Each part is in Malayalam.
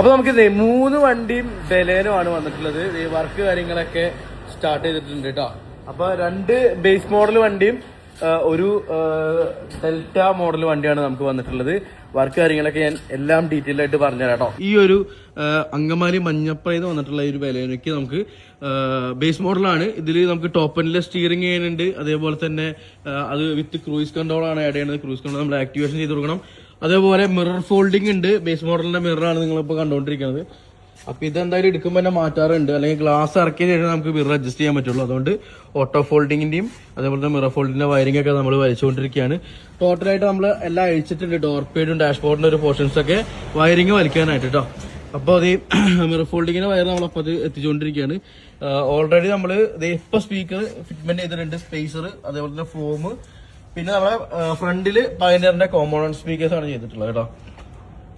അപ്പൊ നമുക്ക് മൂന്ന് വണ്ടിയും ബലേനുമാണ് വന്നിട്ടുള്ളത്. ഈ വർക്ക് കാര്യങ്ങളൊക്കെ സ്റ്റാർട്ട് ചെയ്തിട്ടുണ്ട് കേട്ടോ അപ്പൊ രണ്ട് ബേസ് മോഡൽ വണ്ടിയും ഒരു ഡെൽറ്റ മോഡൽ വണ്ടിയാണ് നമുക്ക് വന്നിട്ടുള്ളത്. വർക്ക് കാര്യങ്ങളൊക്കെ ഞാൻ എല്ലാം ഡീറ്റെയിൽ ആയിട്ട് പറഞ്ഞുതരാം കേട്ടോ ഈ ഒരു അങ്കമാലി മഞ്ഞപ്പറയിൽ വന്നിട്ടുള്ള ഒരു ബലേനയ്ക്ക് നമുക്ക് ബേസ് മോഡലാണ് ഇതിൽ നമുക്ക് ടോപ്പ് എൻഡിലെ സ്റ്റിയറിംഗ് ചെയ്യുന്നുണ്ട്. അതേപോലെ തന്നെ അത് വിത്ത് ക്രൂയിസ് കൺട്രോൾ ആണ് ആഡ് ചെയ്യുന്നത്. ക്രൂയിസ് കൺട്രോൾ നമ്മൾ ആക്ടിവേഷൻ ചെയ്ത് കൊടുക്കണം. അതേപോലെ മിറർ ഫോൾഡിംഗ് ഉണ്ട്. ബേസ് മോഡലിന്റെ മിററാണ് നിങ്ങളിപ്പോൾ കണ്ടുകൊണ്ടിരിക്കുന്നത് അപ്പൊ ഇതെന്തായാലും എടുക്കുമ്പോൾ തന്നെ മാറ്റാറുണ്ട്. അല്ലെങ്കിൽ ഗ്ലാസ് ഇറക്കിയ ശേഷം നമുക്ക് മിറർ അഡ്ജസ്റ്റ് ചെയ്യാൻ പറ്റുള്ളൂ. അതുകൊണ്ട് ഓട്ടോ ഫോൾഡിങ്ങിന്റെയും അതേപോലെ തന്നെ മിറർ ഫോൾഡിന്റെ വയറിംഗ് ഒക്കെ നമ്മൾ വലിച്ചുകൊണ്ടിരിക്കുകയാണ്. ടോട്ടലായിട്ട് നമ്മൾ എല്ലാം അഴിച്ചിട്ടുണ്ട്. ഡോർ പേഡും ഡാഷ്ബോർഡിന്റെ ഒരു പോർഷൻസ് ഒക്കെ വയറിംഗ് വലിക്കാനായിട്ട് കേട്ടോ അപ്പോൾ അത് മിറർ ഫോൾഡിങ്ങിന്റെ വയർ നമ്മളപ്പോൾ അത് എത്തിച്ചുകൊണ്ടിരിക്കുകയാണ്. ഓൾറെഡി നമ്മൾ ഇപ്പൊ സ്പീക്കർ ഫിറ്റ്മെന്റ് ചെയ്തിട്ടുണ്ട്. സ്പേസർ അതേപോലെ തന്നെ ഫോം പിന്നെ നമ്മുടെ ഫ്രണ്ടിൽ പയനറിന്റെ കോമ്പോണന്റ് സ്പീക്കേഴ്സ് ആണ് ചെയ്തിട്ടുള്ളത് കേട്ടോ.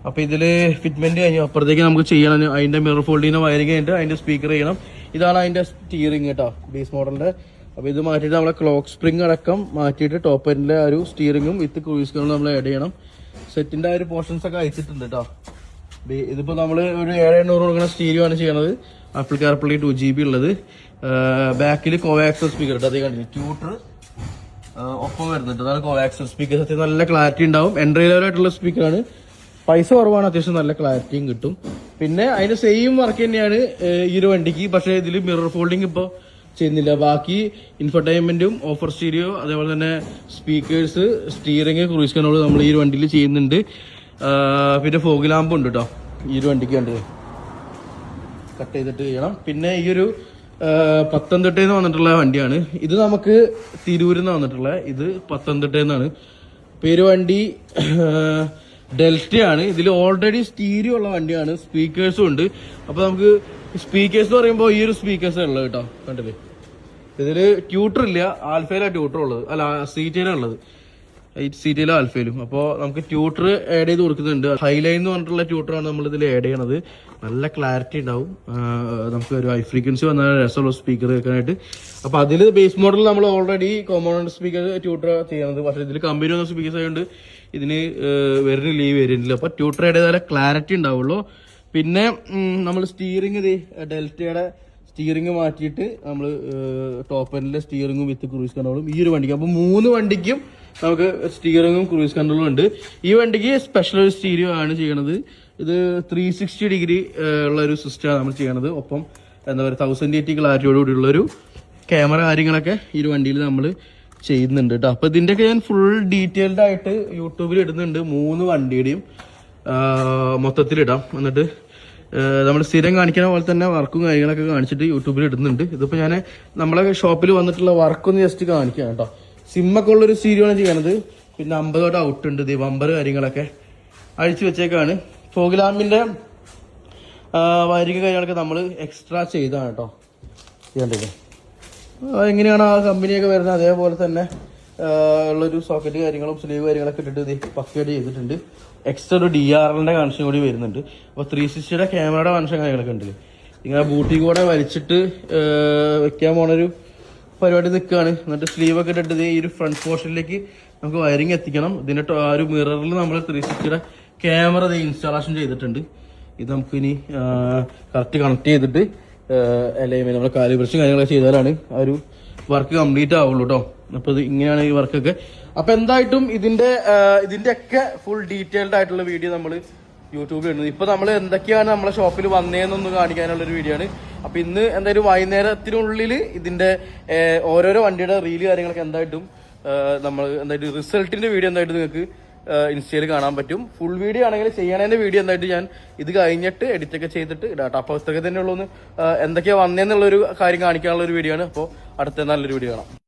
അപ്പൊ ഇതിൽ ഫിറ്റ്മെന്റ് കഴിഞ്ഞു. അപ്പുറത്തേക്ക് നമുക്ക് ചെയ്യണം. അതിന്റെ മിറർ ഫോൾഡിന് വയറിംഗ് കഴിഞ്ഞിട്ട് അതിന്റെ സ്പീക്കർ ചെയ്യണം. ഇതാണ് അതിന്റെ സ്റ്റിയറിംഗ് കേട്ടോ ബേസ് മോഡലിന്റെ അപ്പൊ ഇത് മാറ്റിട്ട് നമ്മളെ ക്ലോക്ക് സ്പ്രിംഗ് അടക്കം മാറ്റിയിട്ട് ടോപ്പ് എൻഡിലെ ഒരു സ്റ്റിയറിംഗും വിത്ത് ക്രൂയിസ് കൺട്രോൾ നമ്മൾ ആഡ് ചെയ്യണം. സെറ്റിന്റെ ആ ഒരു പോർഷൻസ് ഒക്കെ അയച്ചിട്ടുണ്ട് കേട്ടോ. ഇതിപ്പോ നമ്മൾ ഒരു ഏഴ് എണ്ണൂറ് കൊടുക്കുന്ന സ്റ്റീരിയോ ആണ് ചെയ്യണത്. ആപ്പിൾ കാർപ്പിളി ടു ജി ബി ഉള്ളത്. ബാക്കിൽ കോവാക്സൽ സ്പീക്കർ കേട്ടോ അതേ കണ്ടില്ല? ട്യൂട്ടർ ഒപ്പം വരുന്നുണ്ട്. നല്ല കോവാക്സൽ സ്പീക്കർ സത്യം നല്ല ക്ലാരിറ്റി ഉണ്ടാവും. എൻട്രി ലെവലായിട്ടുള്ള സ്പീക്കറാണ് പൈസ കുറവാണ്. അത്യാവശ്യം നല്ല ക്ലാരിറ്റിയും കിട്ടും. പിന്നെ അതിന്റെ സെയിം വർക്ക് തന്നെയാണ് ഈ ഒരു വണ്ടിക്ക്. പക്ഷേ ഇതിൽ മിറർ ഫോൾഡിംഗ് ഇപ്പോൾ ചെയ്യുന്നില്ല. ബാക്കി ഇൻഫർടൈൻമെന്റും ഓഫർ സ്റ്റീരിയോ അതേപോലെ തന്നെ സ്പീക്കേഴ്സ് സ്റ്റിയറിംഗ് ക്രൂസ് കൺട്രോൾ നമ്മൾ ഈ ഒരു വണ്ടിയിൽ ചെയ്യുന്നുണ്ട്. പിന്നെ ഫോഗ് ലാമ്പ് ഉണ്ട് കേട്ടോ ഈ ഒരു വണ്ടിക്ക് വേണ്ടത്. കട്ട് ചെയ്തിട്ട് ചെയ്യണം. പിന്നെ ഈ ഒരു പത്തനംതിട്ടയിൽ നിന്ന് വന്നിട്ടുള്ള വണ്ടിയാണ്. ഇത് നമുക്ക് തിരൂരിൽ നിന്ന് വന്നിട്ടുള്ള ഇത് പത്തനംതിട്ടയിൽ നിന്നാണ് പേര് വണ്ടി ഡെൽറ്റയാണ്. ഇതിൽ ഓൾറെഡി സ്റ്റീരിയോ ഉള്ള വണ്ടിയാണ്. സ്പീക്കേഴ്സും ഉണ്ട്. അപ്പൊ നമുക്ക് സ്പീക്കേഴ്സ് എന്ന് പറയുമ്പോൾ ഈ ഒരു സ്പീക്കേഴ്സ് ഉള്ളത് കേട്ടോ. കണ്ടില്ലേ? ഇതിൽ ട്യൂട്ടർ ഇല്ല. ആൽഫയിലാണ് ട്യൂട്ടർ ഉള്ളത്. അല്ല സീറ്റയിലാണ് ഉള്ളത്. എയ്റ്റ് സീറ്റിലും ആൽഫയിലും അപ്പോൾ നമുക്ക് ട്യൂട്ടർ ആഡ് ചെയ്ത് കൊടുക്കുന്നുണ്ട്. ഹൈലൈൻ എന്ന് പറഞ്ഞിട്ടുള്ള ട്യൂട്ടറാണ് നമ്മൾ ഇതിൽ ആഡ് ചെയ്യണത്. നല്ല ക്ലാരിറ്റി ഉണ്ടാവും. നമുക്ക് ഒരു ഹൈ ഫ്രീക്വൻസി വന്ന രസമുള്ള സ്പീക്കർ വെക്കാനായിട്ട്. അപ്പോൾ അതിൽ ബേസ് മോഡൽ നമ്മൾ ഓൾറെഡി കോമ്പോണന്റ് സ്പീക്കർ ട്യൂട്ടർ ചെയ്യണത്. പക്ഷേ ഇതിൽ കമ്പനി വന്ന സ്പീക്കേഴ്സ് ആയതുകൊണ്ട് ഇതിന് വരുന്നില്ല ഈ വരുന്നില്ല. അപ്പോൾ ട്യൂട്ടർ ആഡ് ചെയ്താലേ ക്ലാരിറ്റി ഉണ്ടാവുള്ളൂ. പിന്നെ നമ്മൾ സ്റ്റിയറിംഗ് ഇത് ഡെൽറ്റയുടെ സ്റ്റിയറിംഗ് മാറ്റിയിട്ട് നമ്മൾ ടോപ്പ് എൻഡിലെ സ്റ്റിയറിംഗും വിത്ത് ക്രൂയിസ് കൺട്രോളും ഈ ഒരു വണ്ടിക്ക്. അപ്പോൾ മൂന്ന് വണ്ടിക്കും നമുക്ക് സ്റ്റിയറിംഗും ക്രൂയിസ് കൺട്രോളും ഉണ്ട്. ഈ വണ്ടിക്ക് സ്പെഷ്യൽ ഒരു സ്റ്റീരിയോ ആണ് ചെയ്യണത്. ഇത് ത്രീ സിക്സ്റ്റി ഡിഗ്രി ഉള്ള ഒരു സിസ്റ്റമാണ് നമ്മൾ ചെയ്യണത്. ഒപ്പം എന്താ പറയുക തൗസൻഡ് എയ്റ്റി ക്ലാരിറ്റിയോടുകൂടിയുള്ള ഒരു ക്യാമറ കാര്യങ്ങളൊക്കെ ഈ ഒരു വണ്ടിയിൽ നമ്മൾ ചെയ്യുന്നുണ്ട് കേട്ടോ അപ്പോൾ ഇതിന്റെയൊക്കെ ഞാൻ ഫുൾ ഡീറ്റെയിൽഡ് ആയിട്ട് യൂട്യൂബിൽ ഇടുന്നുണ്ട് മൂന്ന് വണ്ടിയുടെയും മൊത്തത്തിലിടാം. എന്നിട്ട് നമ്മൾ സ്ഥിരം കാണിക്കുന്ന പോലെ തന്നെ വർക്കും കാര്യങ്ങളൊക്കെ കാണിച്ചിട്ട് യൂട്യൂബിൽ ഇടുന്നുണ്ട്. ഇതിപ്പോൾ ഞാൻ നമ്മളെ ഷോപ്പിൽ വന്നിട്ടുള്ള വർക്കൊന്ന് ജസ്റ്റ് കാണിക്കാം കേട്ടോ. സിമ്മൊക്കെ ഉള്ളൊരു സ്റ്റീരിയോ ആണ് ചെയ്യണത്. പിന്നെ അമ്പതോട്ട് ഔട്ട് ഉണ്ട് ഇത് ബമ്പർ കാര്യങ്ങളൊക്കെ അഴിച്ചു വെച്ചേക്കാണ്. ഫോഗിലാമ്പിന്റെ വരിക കാര്യങ്ങളൊക്കെ നമ്മൾ എക്സ്ട്രാ ചെയ്താണ് കേട്ടോ. ചെയ്യേണ്ടത്. എങ്ങനെയാണ് ആ കമ്പനിയൊക്കെ വരുന്നത്? അതേപോലെ തന്നെ ഉള്ളൊരു സോക്കറ്റ് കാര്യങ്ങളും സ്ലീവ് കാര്യങ്ങളൊക്കെ ഇട്ടിട്ട് ഇത് പക്കയായിട്ട് ചെയ്തിട്ടുണ്ട്. എക്സ്ട്രാ ഒരു ഡി ആർ എല്ലിന്റെ കണക്ഷൻ കൂടി വരുന്നുണ്ട്. അപ്പോൾ ത്രീ സിക്സ്റ്റിയുടെ ക്യാമറയുടെ കണക്ഷൻ കാര്യങ്ങളൊക്കെ ഉണ്ട് ഇങ്ങനെ ബൂട്ടി കൂടെ വലിച്ചിട്ട് വെക്കാൻ പോണൊരു പരിപാടി നിൽക്കുകയാണ് എന്നിട്ട് സ്ലീവ് ഒക്കെ ഇട്ടിട്ട് ഈ ഒരു ഫ്രണ്ട് പോർഷനിലേക്ക് നമുക്ക് വയറിങ് എത്തിക്കണം. ഇതിന്റെ ആ ഒരു മിററിൽ നമ്മൾ ത്രീ സിക്സ്റ്റിയുടെ ക്യാമറ ഇത് ഇൻസ്റ്റാളേഷൻ ചെയ്തിട്ടുണ്ട്. ഇത് നമുക്ക് ഇനി കറക്റ്റ് കണക്ട് ചെയ്തിട്ട് അല്ലെങ്കിൽ നമ്മൾ കാലിബ്രേഷൻ കാര്യങ്ങളൊക്കെ ചെയ്താലാണ് ആ ഒരു വർക്ക് കംപ്ലീറ്റ് ആവുള്ളൂ കേട്ടോ അപ്പൊ ഇത് ഇങ്ങനെയാണ് ഈ വർക്കൊക്കെ അപ്പൊ എന്തായിട്ടും ഇതിന്റെ ആ, ഇതിന്റെ ഒക്കെ ഫുൾ ഡീറ്റെയിൽഡ് ആയിട്ടുള്ള വീഡിയോ നമ്മൾ യൂട്യൂബിൽ ഇടുന്നത്. ഇപ്പൊ നമ്മൾ എന്തൊക്കെയാണ് നമ്മളെ ഷോപ്പിൽ വന്നതെന്നൊന്ന് കാണിക്കാനുള്ള ഒരു വീഡിയോ ആണ്. അപ്പൊ ഇന്ന് എന്തായാലും വൈകുന്നേരത്തിനുള്ളിൽ ഇതിന്റെ ഓരോരോ വണ്ടിയുടെ റീൽ കാര്യങ്ങളൊക്കെ എന്തായിട്ടും നമ്മൾ എന്തായാലും റിസൾട്ടിന്റെ വീഡിയോ എന്തായിട്ട് നിങ്ങൾക്ക് ഇൻസ്റ്റയിൽ കാണാൻ പറ്റും. ഫുൾ വീഡിയോ ആണെങ്കിൽ ചെയ്യണേന്റെ വീഡിയോ എന്തായിട്ട് ഞാൻ ഇത് കഴിഞ്ഞിട്ട് എഡിറ്റൊക്കെ ചെയ്തിട്ട് ഇടാം അപ്പൊ പുസ്തകത്തിൽ തന്നെ എന്തൊക്കെയാണ് വന്നതെന്നുള്ളൊരു കാര്യം കാണിക്കാനുള്ള ഒരു വീഡിയോ ആണ്. അപ്പോൾ അടുത്ത നല്ലൊരു വീഡിയോ കാണാം.